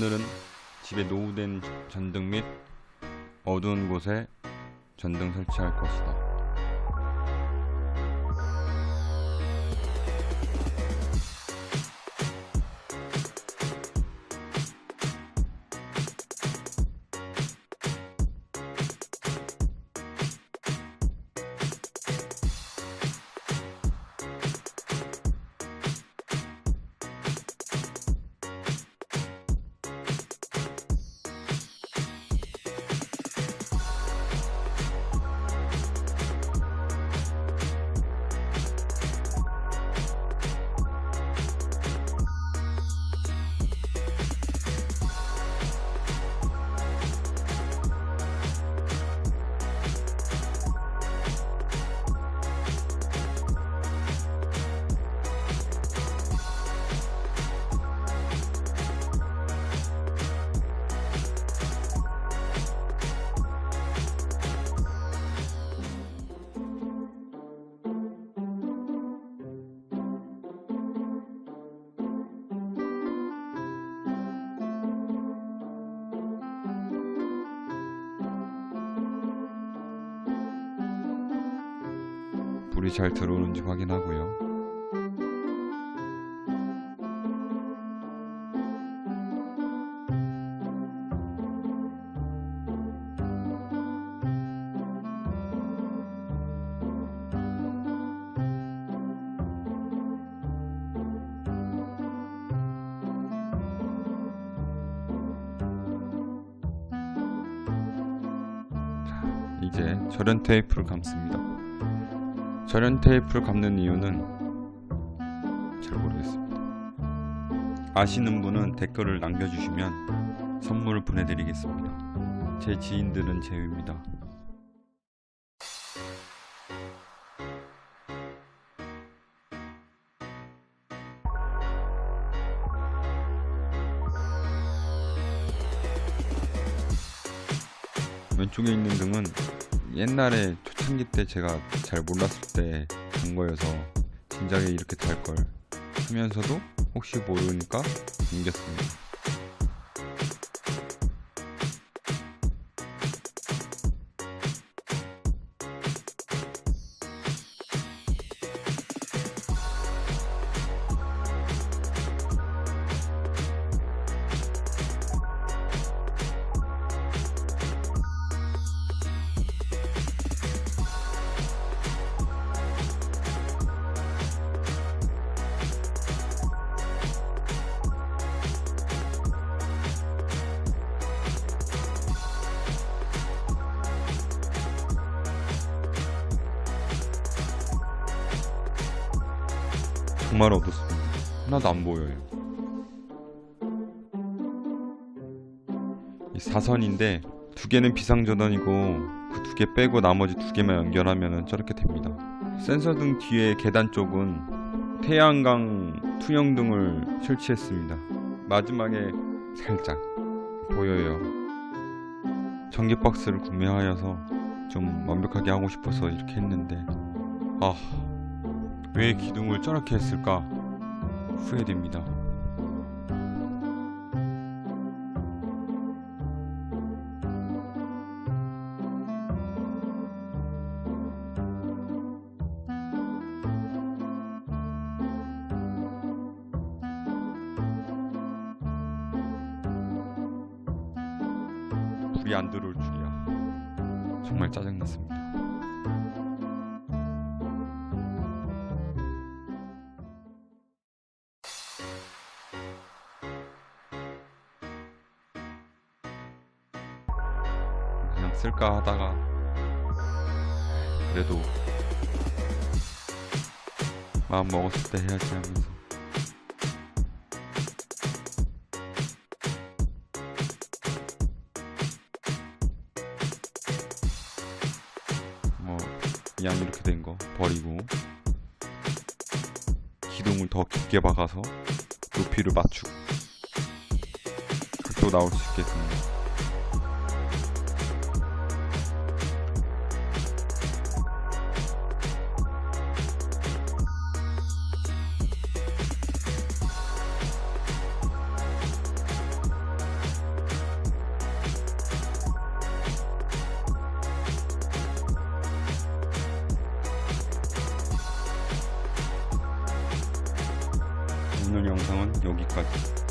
오늘은 집에 노후된 전등 및 어두운 곳에 전등 설치할 것이다. 불이 잘 들어오는지 확인하고요. 자, 이제 절연 테이프를 감습니다. 절연 테이프를 감는 이유는 잘 모르겠습니다. 아시는 분은 댓글을 남겨주시면 선물을 보내드리겠습니다. 제 지인들은 제외입니다. 왼쪽에 있는 등은 옛날에 초창기 때 제가 잘 몰랐을 때 본 거여서 진작에 이렇게 달걸 하면서도 혹시 모르니까 옮겼습니다. 정말 어둡습니다. 하나도 안 보여요. 이 사선인데 두 개는 비상전원이고 그 두 개 빼고 나머지 두 개만 연결하면 저렇게 됩니다. 센서 등 뒤에 계단 쪽은 태양광 투영등을 설치했습니다. 마지막에 살짝 보여요. 전기 박스를 구매하여서 좀 완벽하게 하고 싶어서 이렇게 했는데 아. 왜 기둥을 저렇게 했을까 후회됩니다. 불이 안 들어올 줄이야. 정말 짜증났습니다. 쓸까 하다가 그래도 마음 먹었을 때 해야지 하면서 뭐 그냥 이렇게 된 거 버리고 기둥을 더 깊게 박아서 높이를 맞추고 극도 나올 수 있겠습니다. 오늘 영상은 여기까지